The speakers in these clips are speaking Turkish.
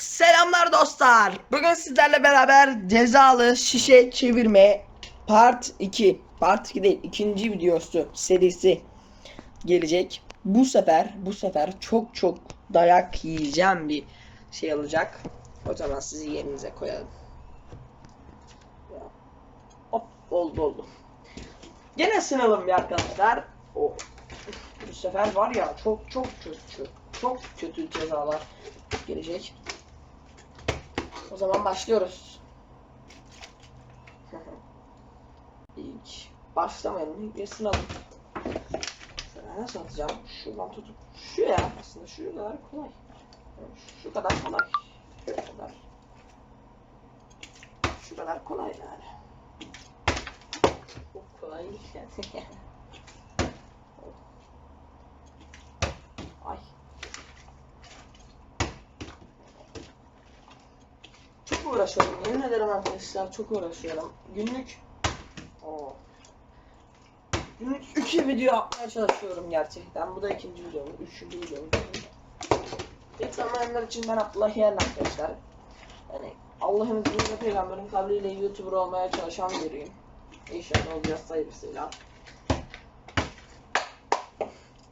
Selamlar dostlar. Bugün sizlerle beraber cezalı şişe çevirme part 2. Part 2 değil, ikinci videosu serisi gelecek. Bu sefer, bu sefer çok çok dayak yiyeceğim bir şey olacak. O zaman sizi yerinize koyalım. Hop oldu oldu. Gene sınalım bir arkadaşlar. O bu sefer var ya çok çok kötü. Çok kötü cezalar gelecek. O zaman başlıyoruz. İlk başlamayalım. İlk sınalım. Şöyle nasıl atacağım? Şuradan tutup şu ya aslında şu kadar kolay. Şu kadar kolay. Şu kadar. Şu kadar kolay yani. Çok kolay yani. Ay. Çok uğraşıyorum. Yemin ederim arkadaşlar çok uğraşıyorum. Günlük. Günlük iki video atmaya çalışıyorum gerçekten. Bu da ikinci videom. Üçüncü videom. İlk zamanlar için ben Abdullah Yeğen arkadaşlar. Yani Allah'ın izniyle peygamberin kavliyle YouTuber olmaya çalışan biriyim. İnşallah olacağız sayısıyla.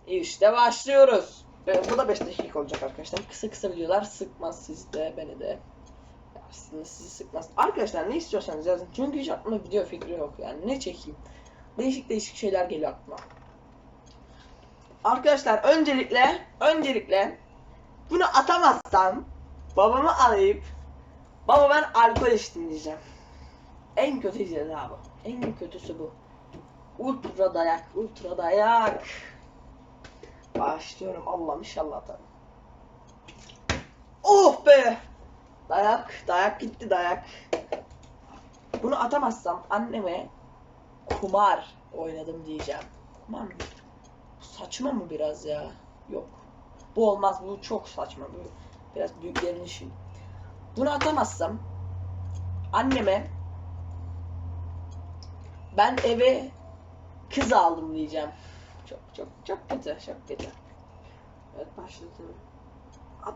İşte başlıyoruz. Bu da 5 dakika olacak arkadaşlar. Kısa kısa videolar sıkmaz sizi de beni de. Aslında sizi sıkmaz. Arkadaşlar ne istiyorsanız yazın. Çünkü hiç aklımda video fikri yok yani. Ne çekeyim? Değişik değişik şeyler geliyor aklıma. Arkadaşlar öncelikle öncelikle bunu atamazsam babamı arayıp baba ben alkol içtim diyeceğim. En kötü ceza bu. En kötüsü bu. Ultra dayak, ultra dayak. Başlıyorum Allah'ım inşallah atarım. Oh be! Dayak, dayak gitti dayak. Bunu atamazsam anneme kumar oynadım diyeceğim. Kumar mı? Saçma mı biraz ya? Yok. Bu olmaz. Bu çok saçma. Bu biraz büyüklerin işi. Bunu atamazsam anneme ben eve kız aldım diyeceğim. Çok çok çok kötü. Çok kötü. Evet başladım. At.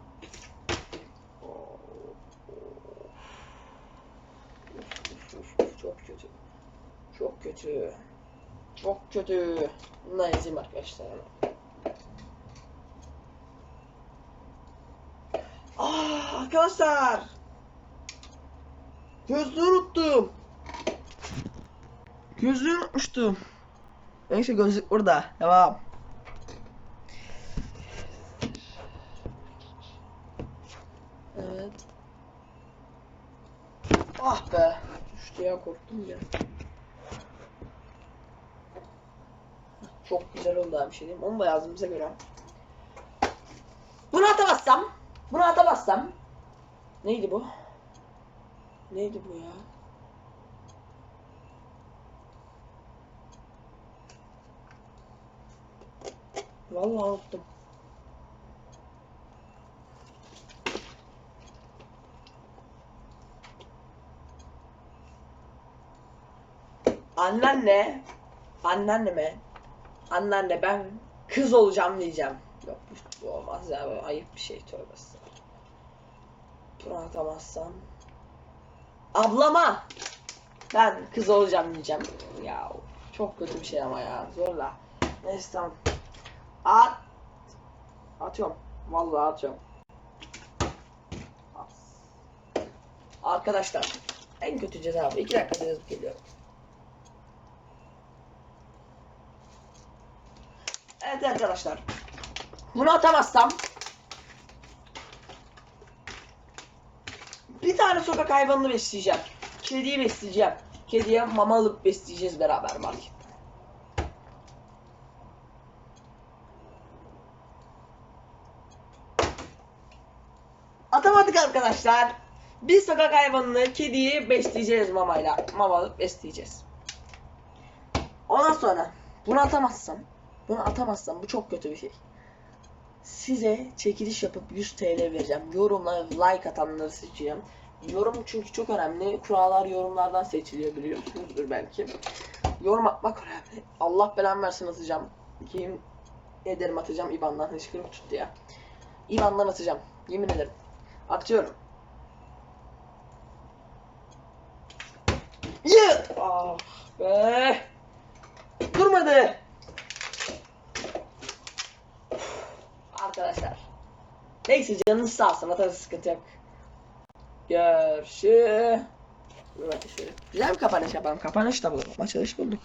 Çok kötü. Çok kötü. Çok kötü. Bundan yazayım arkadaşlar. Aa, arkadaşlar. Gözlüğü unuttum. Gözlüğü unutmuştum. Neyse gözlük burada. Devam. Evet. Ah be. Düştü ya korktum ya. Çok güzel oldu abi bir şey diyeyim. Onu da yazdım bize göre. Bunu atamazsam. Bunu atamazsam. Neydi bu? Neydi bu ya? Vallahi unuttum. Anneanne, anneanneme, anneanne ben kız olacağım diyeceğim. Yok bu, olmaz ya bu ayıp bir şey tövbesi. Bunu atamazsam. Ablama ben kız olacağım diyeceğim. Ya çok kötü bir şey ama ya zorla. Neyse tamam. At. Atıyorum. Vallahi atıyorum. At. Arkadaşlar en kötü ceza bu. İki dakikada yazıp geliyorum. Evet arkadaşlar. Bunu atamazsam bir tane sokak hayvanını besleyeceğim. Kediyi besleyeceğim. Kediye mama alıp besleyeceğiz beraber markette. Atamadık arkadaşlar. Bir sokak hayvanını, kediyi besleyeceğiz mamayla. Mama alıp besleyeceğiz. Ondan sonra bunu atamazsam, bunu atamazsam bu çok kötü bir şey. Size çekiliş yapıp 100 TL vereceğim. Yorumla like atanları seçeceğim. Yorum çünkü çok önemli. Kurallar yorumlardan seçiliyor biliyorsunuzdur belki. Yorum atmak önemli. Allah belan versin atacağım. Kim ederim atacağım İban'dan hışkırım tuttu ya. İban'dan atacağım. Yemin ederim. Atıyorum. Yeah! Ah be! Durmadı! Arkadaşlar. Neyse canınız sağ olsun. Atarız sıkıntı yok. Şöyle. Güzel bir kapanış yapalım. Kapanış da bulalım. Açılış bulduk.